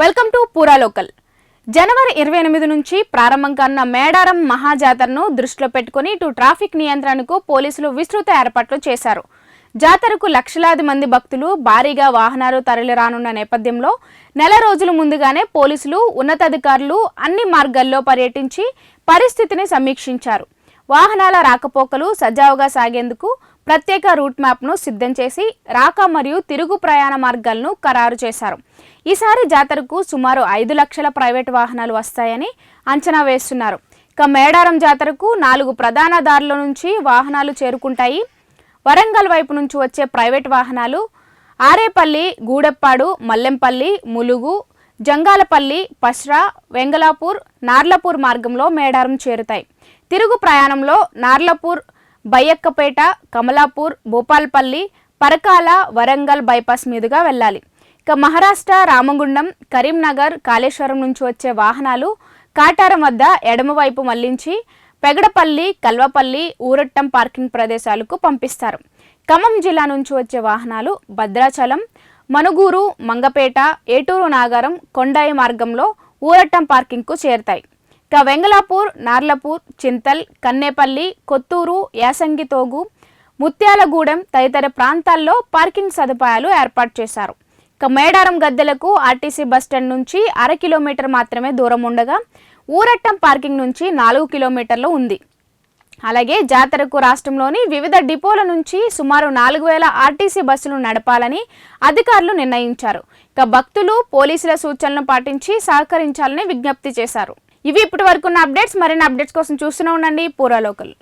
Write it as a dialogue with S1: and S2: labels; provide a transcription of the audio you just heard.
S1: Welcome to Pura local. జనవరి ఇరవై ఎనిమిది నుంచి ప్రారంభం కానున్న మేడారం మహాజాతరను దృష్టిలో పెట్టుకుని ఇటు ట్రాఫిక్ నియంత్రణకు పోలీసులు విస్తృత ఏర్పాట్లు చేశారు. జాతరకు లక్షలాది మంది భక్తులు భారీగా వాహనాలు తరలిరానున్న నేపథ్యంలో నెల రోజుల ముందుగానే పోలీసులు ఉన్నతాధికారులు అన్ని మార్గాల్లో పర్యటించి పరిస్థితిని సమీక్షించారు. వాహనాల రాకపోకలు సజావుగా సాగేందుకు ప్రత్యేక రూట్ మ్యాప్ను సిద్ధం చేసి రాక మరియు తిరుగు ప్రయాణ మార్గాలను ఖరారు చేశారు. ఈసారి జాతరకు సుమారు ఐదు లక్షల ప్రైవేటు వాహనాలు వస్తాయని అంచనా వేస్తున్నారు. ఇక మేడారం జాతరకు నాలుగు ప్రధాన దారుల నుంచి వాహనాలు చేరుకుంటాయి. వరంగల్ వైపు నుంచి వచ్చే ప్రైవేట్ వాహనాలు ఆరేపల్లి గూడెప్పాడు మల్లెంపల్లి ములుగు జంగాలపల్లి పస్రా వెంగళాపూర్ నార్లపూర్ మార్గంలో మేడారం చేరుతాయి. తిరుగు ప్రయాణంలో నార్లపూర్ బయ్యక్కపేట కమలాపూర్ భూపాల్పల్లి పరకాల వరంగల్ బైపాస్ మీదుగా వెళ్ళాలి. ఇక మహారాష్ట్ర రామగుండం కరీంనగర్ కాళేశ్వరం నుంచి వచ్చే వాహనాలు కాటారం వద్ద ఎడమవైపు మళ్ళించి పెగడపల్లి కల్వపల్లి ఊరట్టం పార్కింగ్ ప్రదేశాలకు పంపిస్తారు. ఖమ్మం జిల్లా నుంచి వచ్చే వాహనాలు భద్రాచలం మనుగూరు మంగపేట ఏటూరు నాగారం కొండాయి మార్గంలో ఊరట్టం పార్కింగ్కు చేరుతాయి. ఇక వెంగళాపూర్ నార్లపూర్ చింతల్ కన్నేపల్లి కొత్తూరు యాసంగితోగు ముత్యాలగూడెం తదితర ప్రాంతాల్లో పార్కింగ్ సదుపాయాలు ఏర్పాటు చేశారు. ఇక మేడారం గద్దెలకు ఆర్టీసీ బస్టాండ్ నుంచి అర కిలోమీటర్ మాత్రమే దూరం ఉండగా ఊరట్టం పార్కింగ్ నుంచి నాలుగు కిలోమీటర్లు ఉంది. అలాగే జాతరకు రాష్ట్రంలోని వివిధ డిపోల నుంచి సుమారు నాలుగు వేల ఆర్టీసీ బస్సులు నడపాలని అధికారులు నిర్ణయించారు. ఇక భక్తులు పోలీసుల సూచనలను పాటించి సహకరించాలని విజ్ఞప్తి చేశారు. ఇవి ఇప్పటి వరకు ఉన్న అప్డేట్స్. మరిన్ని అప్డేట్స్ కోసం చూస్తూనే ఉండండి. పూరా లోకల్.